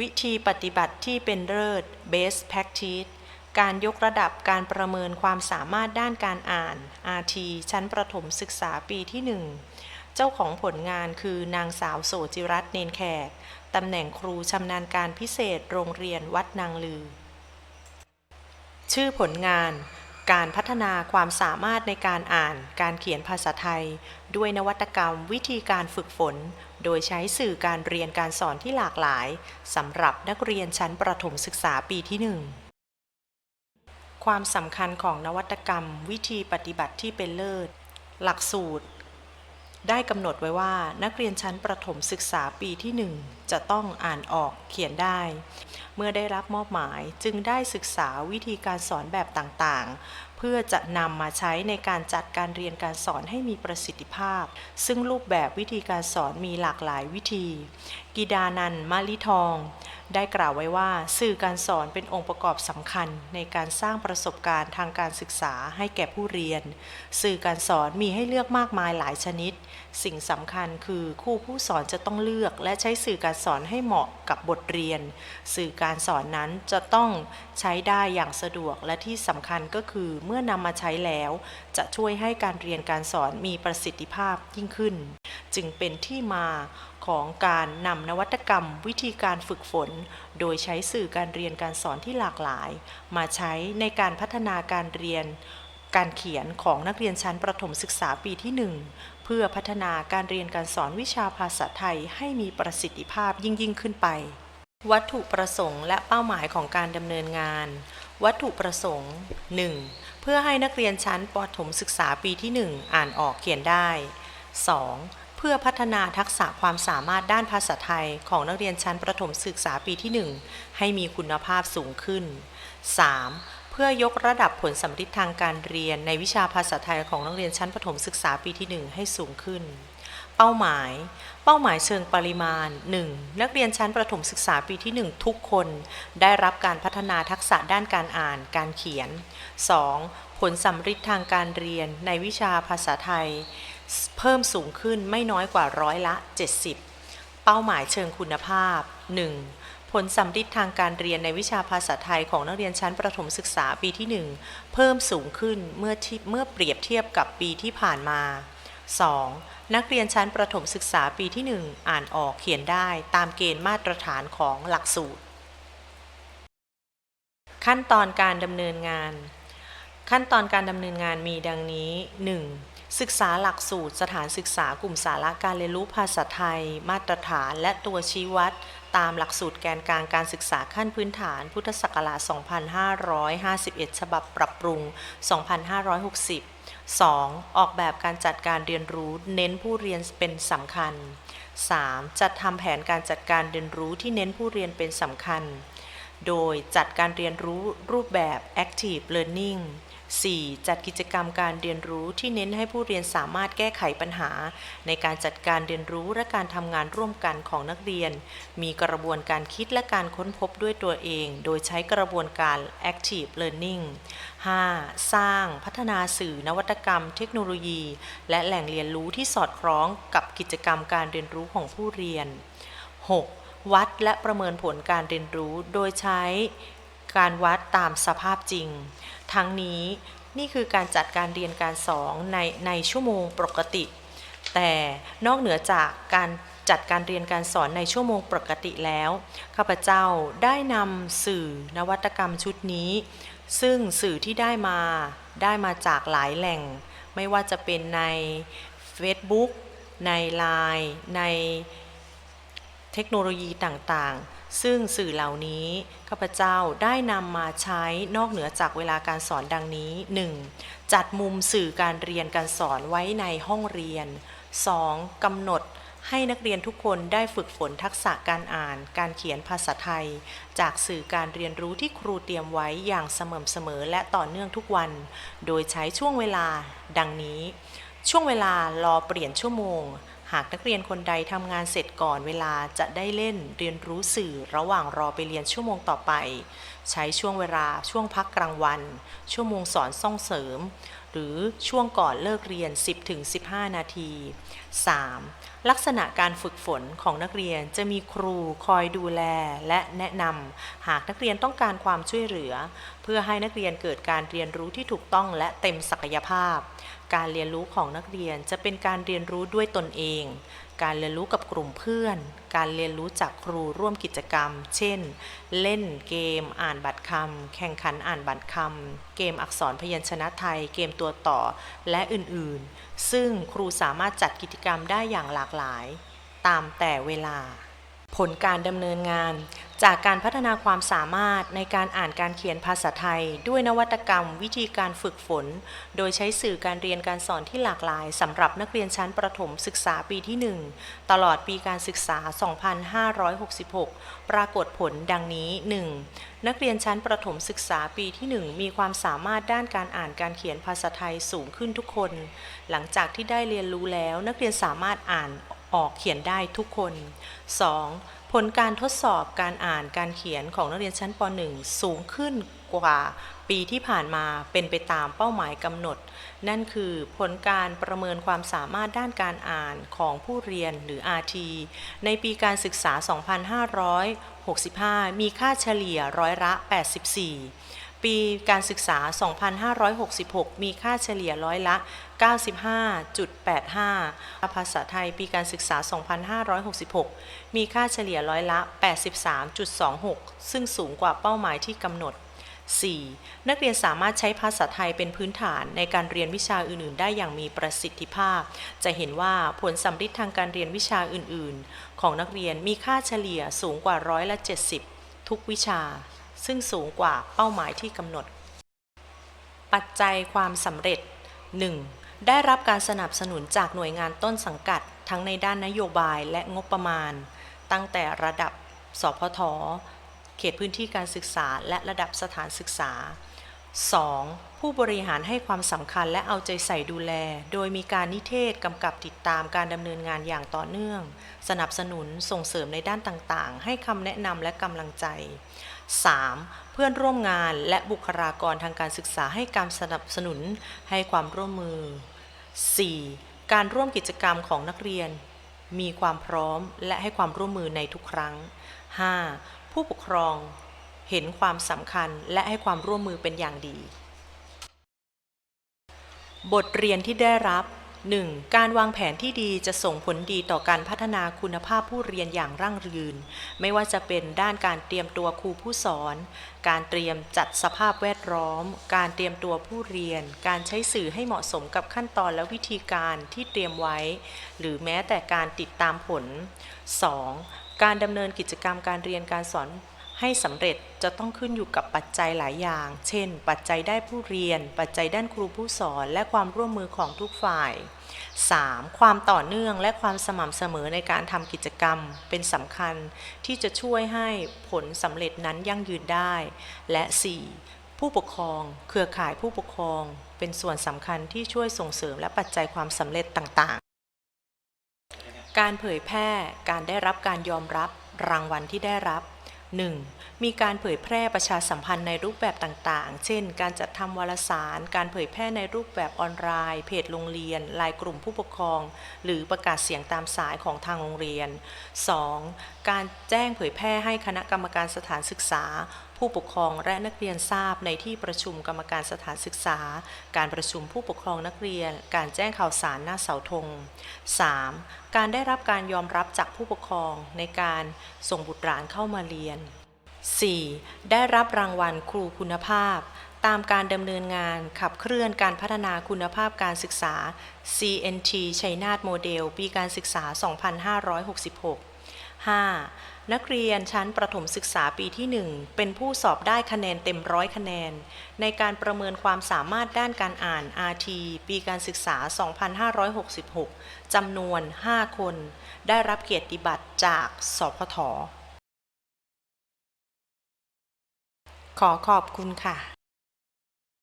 วิธีปฏิบัติที่เป็นเลิศ Best Practice การยกระดับการประเมินความสามารถด้านการอ่าน RT ชั้นประถมศึกษาปีที่ 1 เจ้าของผลงานคือนางสาวโสจิรัตน์เนนแขก ตำแหน่งครูชำนาญการพิเศษโรงเรียนวัดนางลือ ชื่อผลงาน การพัฒนาความสามารถในการอ่าน การเขียนภาษาไทย ด้วยนวัตกรรมวิธีการฝึกฝน โดยใช้สื่อการเรียนการสอนที่หลากหลายสำหรับนักเรียนชั้นประถมศึกษาปีที่ 1 ความสำคัญของนวัตกรรม วิธีปฏิบัติที่เป็นเลิศ หลักสูตร ได้กำหนดไว้ว่านักเรียนชั้นประถมศึกษาปีที่ 1 จะต้องอ่านออกเขียนได้ เมื่อได้รับมอบหมายจึงได้ศึกษาวิธีการสอนแบบต่างๆ พื่อจะนำมาใช้ในการจัดการเรียนการสอนให้มีประสิทธิภาพ ซึ่งรูปแบบวิธีการสอนมีหลากหลายวิธี กิดานันมาลิทอง ได้กล่าวไว้ว่า สื่อการสอนเป็นองค์ประกอบสำคัญในการสร้างประสบการณ์ทางการศึกษาให้แก่ผู้เรียน สื่อการสอนมีให้เลือกมากมายหลายชนิด สิ่งสำคัญคือครูผู้สอนจะต้องเลือก และใช้สื่อการสอนให้เหมาะกับบทเรียน สื่อการสอนนั้นจะต้องใช้ได้อย่างสะดวกและที่สำคัญก็คือเมื่อนำมาใช้แล้ว จะช่วยให้การเรียนการสอนมีประสิทธิภาพยิ่งขึ้น จึงเป็นที่มาของการนำนวัตกรรมวิธีการฝึกฝน โดยใช้สื่อการเรียนการสอนที่หลากหลาย มาใช้ในการพัฒนาการเรียนการเขียนของนักเรียนชั้นประถมศึกษาปีที่ 1 เพื่อพัฒนาการเรียนการสอนวิชาภาษาไทยให้มีประสิทธิภาพยิ่งยิ่งขึ้นไป วัตถุประสงค์และเป้าหมายของการดำเนินงาน วัตถุประสงค์ 1. เพื่อให้นักเรียนชั้นปถมศึกษาปีที่ 1 อ่านออกเขียนได้ 2. เพื่อพัฒนาทักษะความสามารถด้านภาษาไทยของนักเรียนชั้นประถมศึกษาปีที่ 1 ให้มีคุณภาพสูงขึ้น 3. เพื่อยกระดับผลสำฤทธิ์ทางการเรียนในวิชาภาษาไทยของนักเรียนชั้นประถมศึกษาปีที่ 1 ให้สูงขึ้น เป้าหมาย เป้าหมายเชิงปริมาณ 1. นักเรียนชั้นประถมศึกษาปีที่ 1 ทุกคน ได้รับการพัฒนาทักษะด้านการอ่าน การเขียน 2. ผลสำฤทธิ์ทางการเรียนในวิชาภาษาไทย เพิ่มสูงขึ้นไม่น้อยกว่าร้อยละ 70 เป้าหมายเชิงคุณภาพ 1. ผลสำฤทธิ์ทางการเรียนในวิชาภาษาไทยของนักเรียนชั้นประถมศึกษาปีที่ 1 เพิ่มสูงขึ้นเมื่อที่เมื่อเปรียบเทียบกับปีที่ผ่านมา 2. 2. นักเรียนชั้นประถมศึกษาปีที่ 1 อ่านออกเขียนได้ตามเกณฑ์มาตรฐานของหลักสูตร ขั้นตอนการดำเนินงาน ขั้นตอนการดำเนินงานมีดังนี้ 1. ศึกษาหลักสูตรสถานศึกษากลุ่มสาระการเรียนรู้ภาษาไทย มาตรฐานและตัวชี้วัด ตามหลักสูตรแกนกลางการศึกษาขั้นพื้นฐาน พุทธศักราช 2551 ฉบับปรับปรุง 2560 2. ออกแบบการจัดการเรียนรู้เน้นผู้เรียนเป็นสำคัญ 3. จัดทำแผนการจัดการเรียนรู้ที่เน้นผู้เรียนเป็นสำคัญ โดยจัดการเรียนรู้รูปแบบ active learning 4. จัดกิจกรรมการเรียนรู้ที่เน้นให้ผู้เรียนสามารถแก้ไขปัญหา ในการจัดการเรียนรู้และการทำงานร่วมกันของนักเรียน มีกระบวนการคิดและการค้นพบด้วยตัวเอง โดยใช้กระบวนการ active learning 5. สร้างพัฒนาสื่อนวัตกรรม เทคโนโลยี และแหล่งเรียนรู้ที่สอดคล้องกับกิจกรรมการเรียนรู้ของผู้เรียน 6. วัดและประเมินผลการเรียนรู้โดยใช้การวัดตามสภาพจริง ทั้งนี้นี่คือการจัดการเรียนการสอนในในชั่วโมงปกติ แต่นอกเหนือจากการจัดการเรียนการสอนในชั่วโมงปกติแล้ว ข้าพเจ้าได้นำสื่อนวัตกรรมชุดนี้ ซึ่งสื่อที่ได้มาได้มาจากหลายแหล่ง ไม่ว่าจะเป็นใน Facebook ใน Line ในเทคโนโลยีต่างๆซึ่งสื่อเหล่านี้ข้าพเจ้าได้นำมาใช้นอกเหนือจากเวลาการสอนดังนี้ 1. จัดมุมสื่อการเรียนการสอนไว้ในห้องเรียน 2. กำหนดให้นักเรียนทุกคนได้ฝึกฝนทักษะการอ่าน การเขียนภาษาไทย จากสื่อการเรียนรู้ที่ครูเตรียมไว้อย่างสม่ำเสมอและต่อเนื่องทุกวัน โดยใช้ช่วงเวลาดังนี้ ช่วงเวลารอเปลี่ยนชั่วโมง หากนักเรียนคนใดทำงานเสร็จก่อนเวลาจะได้เล่นเรียนรู้สื่อระหว่างรอไปเรียนชั่วโมงต่อไป ใช้ช่วงเวลาช่วงพักกลางวัน ชั่วโมงสอนส่องเสริม หรือช่วงก่อนเลิกเรียน 10-15 นาที 3. ลักษณะการฝึกฝนของนักเรียนจะมีครูคอยดูแลและแนะนำหากนักเรียนต้องการความช่วยเหลือ เพื่อให้นักเรียนเกิดการเรียนรู้ที่ถูกต้องและเต็มศักยภาพ การเรียนรู้ของนักเรียนจะเป็นการเรียนรู้ด้วยตนเอง การเรียนรู้กับกลุ่มเพื่อน การเรียนรู้จากครูร่วมกิจกรรม เช่น เล่นเกม อ่านบัตรคำ แข่งขันอ่านบัตรคำ เกมอักษรพยัญชนะไทย เกมตัวต่อ และอื่นๆ ซึ่งครูสามารถจัดกิจกรรมได้อย่างหลากหลาย ตามแต่เวลา ผลการดำเนินงาน จากการพัฒนาความสามารถในการอ่านการเขียนภาษาไทย ด้วยนวัตกรรม วิธีการฝึกฝน โดยใช้สื่อการเรียนการสอนที่หลากหลายสำหรับนักเรียนชั้นประถมศึกษาปีที่ 1 ตลอดปีการศึกษา 2566 ปรากฏผลดังนี้ 1. นักเรียนชั้นประถมศึกษาปีที่ 1 มีความสามารถด้านการอ่านการเขียนภาษาไทยสูงขึ้นทุกคน หลังจากที่ได้เรียนรู้แล้วนักเรียนสามารถอ่าน ออกเขียนได้ทุกคน 2. ผลการทดสอบการอ่านการเขียนของนักเรียนชั้นป .1 สูงขึ้นกว่าปีที่ผ่านมาเป็นไปตามเป้าหมายกำหนด นั่นคือผลการประเมินความสามารถด้านการอ่านของผู้เรียนหรือ RT ในปีการศึกษา 2565 มีค่าเฉลี่ยร้อยละ 84 ปีการศึกษา 2566 มีค่าเฉลี่ยร้อยละ 95.85 ภาษาไทยปีการศึกษา 2566 มีค่าเฉลี่ยร้อยละ 83.26 ซึ่งสูงกว่าเป้าหมายที่กำหนด 4. นักเรียนสามารถใช้ภาษาไทยเป็นพื้นฐานในการเรียนวิชาอื่น ๆ ได้อย่างมีประสิทธิภาพ จะเห็นว่าผลสัมฤทธิ์ทางการเรียนวิชาอื่น ๆ ของนักเรียนมีค่าเฉลี่ยสูงกว่าร้อยละ 70 ทุกวิชา ซึ่งสูงกว่าเป้าหมายที่กำหนด ปัจจัยความสำเร็จ 1. ได้รับการสนับสนุนจากหน่วยงานต้นสังกัด ทั้งในด้านนโยบายและงบประมาณ ตั้งแต่ระดับ สพท เขตพื้นที่การศึกษาและระดับสถานศึกษา 2. ผู้บริหารให้ความสำคัญและเอาใจใส่ดูแล โดยมีการนิเทศกำกับติดตามการดำเนินงานอย่างต่อเนื่อง สนับสนุนส่งเสริมในด้านต่างๆ ให้คำแนะนำและกำลังใจ 3. เพื่อนร่วมงานและบุคลากรทางการศึกษาให้การสนับสนุนให้ความร่วมมือ 4. การร่วมกิจกรรมของนักเรียน มีความพร้อมและให้ความร่วมมือในทุกครั้ง 5. ผู้ปกครองเห็นความสำคัญและให้ความร่วมมือเป็นอย่างดี บทเรียนที่ได้รับ 1. การวางแผนที่ดีจะส่งผลดีต่อการพัฒนาคุณภาพผู้เรียนอย่างรั่งยืน ไม่ว่าจะเป็นด้านการเตรียมตัวครูผู้สอน การเตรียมจัดสภาพแวดล้อม การเตรียมตัวผู้เรียน การใช้สื่อให้เหมาะสมกับขั้นตอนและวิธีการที่เตรียมไว้ หรือแม้แต่การติดตามผล 2. การดำเนินกิจกรรมการเรียนการสอน ให้สำเร็จจะต้องขึ้นอยู่กับปัจจัยหลายอย่าง เช่น ปัจจัยได้ผู้เรียน ปัจจัยด้านครูผู้สอน และความร่วมมือของทุกฝ่าย 3. ความต่อเนื่องและความสม่ำเสมอในการทำกิจกรรม เป็นสำคัญที่จะช่วยให้ผลสำเร็จนั้นยั่งยืนได้ และ 4. ผู้ปกครอง เครือข่ายผู้ปกครอง เป็นส่วนสำคัญที่ช่วยส่งเสริมและปัจจัยความสำเร็จต่างๆ การเผยแพร่ การได้รับการยอมรับ รางวัลที่ได้รับ 1. มีการเผยแพร่ประชาสัมพันธ์ในรูปแบบต่างๆ เช่น การจัดทำวารสาร การเผยแพร่ในรูปแบบออนไลน์ เพจโรงเรียน ไลน์กลุ่มผู้ปกครอง หรือประกาศเสียงตามสายของทางโรงเรียน 2. การแจ้งเผยแพร่ให้คณะกรรมการสถานศึกษาผู้ปกครองและนักเรียนทราบในที่ประชุมกรรมการสถานศึกษา การประชุมผู้ปกครองนักเรียน การแจ้งข่าวสารหน้าเสาธง 3. การได้รับการยอมรับจากผู้ปกครองในการส่งบุตรหลานเข้ามาเรียน 4. ได้รับรางวัลครูคุณภาพ ตามการดำเนินงานขับเคลื่อนการพัฒนาคุณภาพการศึกษา CNT ชัยนาทโมเดล ปีการศึกษา 2566 5. นักเรียนชั้นประถมศึกษาปีที่ 1 เป็นผู้สอบได้คะแนนเต็มร้อยคะแนน ในการประเมินความสามารถด้านการอ่าน RT ปีการศึกษา 2566 จำนวน 5 คน ได้รับเกียรติบัตรจากสพทขอขอบคุณค่ะ